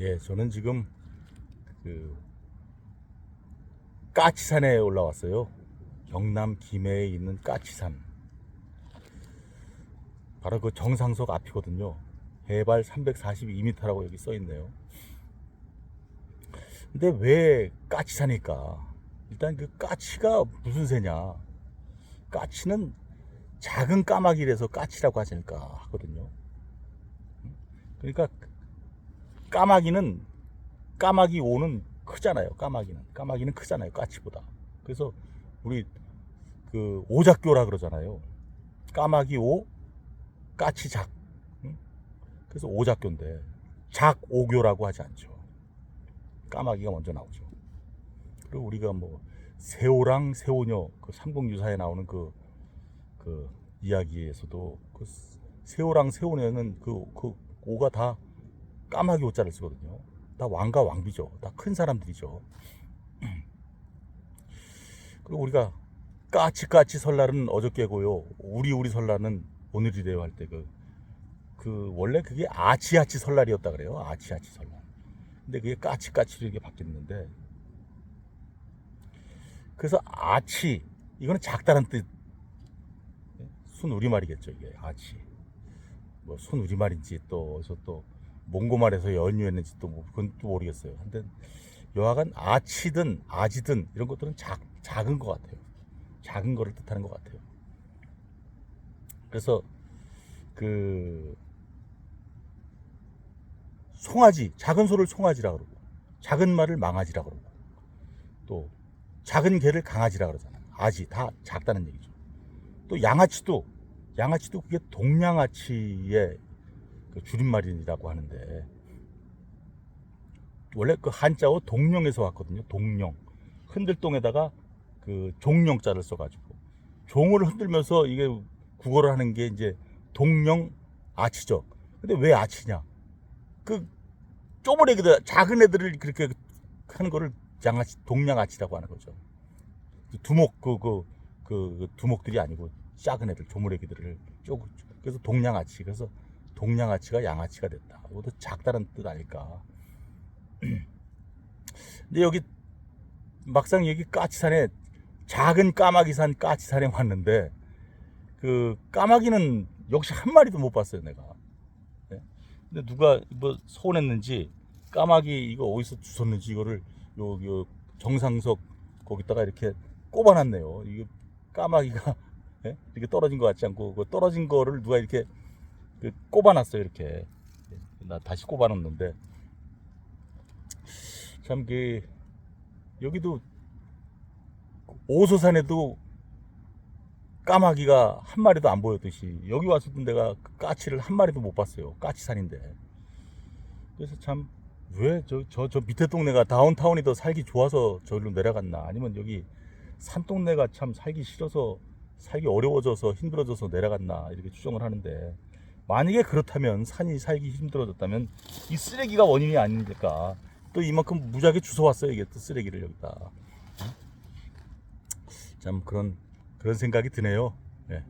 예, 저는 지금 그 까치산에 올라왔어요. 경남 김해에 있는 까치산. 바로 그 정상석 앞이거든요. 해발 342m라고 여기 써 있네요. 근데 왜 까치산일까? 일단 그 까치가 무슨 새냐? 까치는 작은 까마귀라서 까치라고 하지 않을까 하거든요. 그러니까 까마귀는 까마귀 오는 크잖아요. 까마귀는 까마귀는 크잖아요. 까치보다. 그래서 우리 그 오작교라 그러잖아요. 까마귀 오, 까치 작. 응? 그래서 오작교인데 작오교라고 하지 않죠. 까마귀가 먼저 나오죠. 그리고 우리가 뭐 세오랑 세오녀 그 삼국유사에 나오는 그, 그 이야기에서도 그 세오랑 세오녀는 그, 그 오가 다 까마귀 오자를 쓰거든요. 다 왕과 왕비죠. 다 큰 사람들이죠. 그리고 우리가 까치까치 설날은 어저께고요. 우리 우리 설날은 오늘이래요 할 때 그 그 원래 그게 아치아치 설날이었다 그래요. 아치아치 설날. 근데 그게 까치까치로 이렇게 바뀌었는데 그래서 아치 이거는 작다는 뜻. 순 우리말이겠죠 이게 아치. 뭐 순 우리말인지 또 어디서 또 몽고말에서 연유했는지 또뭐 그건 또 모르겠어요. 근데 여하간 아치든 아지든 이런 것들은 작, 작은 것 같아요. 작은 거를 뜻하는 것 같아요. 그래서 그 송아지 작은 소를 송아지라 그러고 작은 말을 망아지라 그러고 또 작은 개를 강아지라 그러잖아요. 아지 다 작다는 얘기죠. 또 양아치도 양아치도 그게 동양아치의 그 줄임말이라고 하는데 원래 그 한자어 동령에서 왔거든요. 동령 흔들동에다가 그 종령자를 써가지고 종을 흔들면서 이게 국어를 하는 게 이제 동령 아치죠. 근데 왜 아치냐? 그 좁은 애기들 작은 애들을 그렇게 하는 거를 양아치 동양 아치라고 하는 거죠. 그 두목 그그 그 두목들이 아니고 작은 애들 조물애기들을 쪼 그래서 동양 아치 그래서 동양아치가 양아치가 됐다. 이것도 작다는 뜻 아닐까. 근데 여기 막상 여기 까치산에 작은 까마귀산 까치산에 왔는데 그 까마귀는 역시 한 마리도 못 봤어요 내가. 네. 근데 누가 뭐 서운했는지 까마귀 이거 어디서 주웠는지 이거를 요, 요 정상석 거기다가 이렇게 꼽아놨네요. 이게 까마귀가 예? 이렇게 떨어진 것 같지 않고 그 떨어진 거를 누가 이렇게 그 꼽아놨어요 이렇게. 나 다시 꼽아놨는데 참 그 여기도 오소산에도 까마귀가 한 마리도 안 보였듯이 여기 와서도 내가 그 까치를 한 마리도 못 봤어요. 까치산인데. 그래서 참 왜 저 저 저 밑에 동네가 다운타운이 더 살기 좋아서 저기로 내려갔나 아니면 여기 산 동네가 참 살기 싫어서 살기 어려워져서 힘들어져서 내려갔나 이렇게 추정을 하는데 만약에 그렇다면 산이 살기 힘들어졌다면 이 쓰레기가 원인이 아닙니까? 또 이만큼 무지하게 주워왔어요 이게 또 쓰레기를 여기다. 참 그런 그런 생각이 드네요. 예.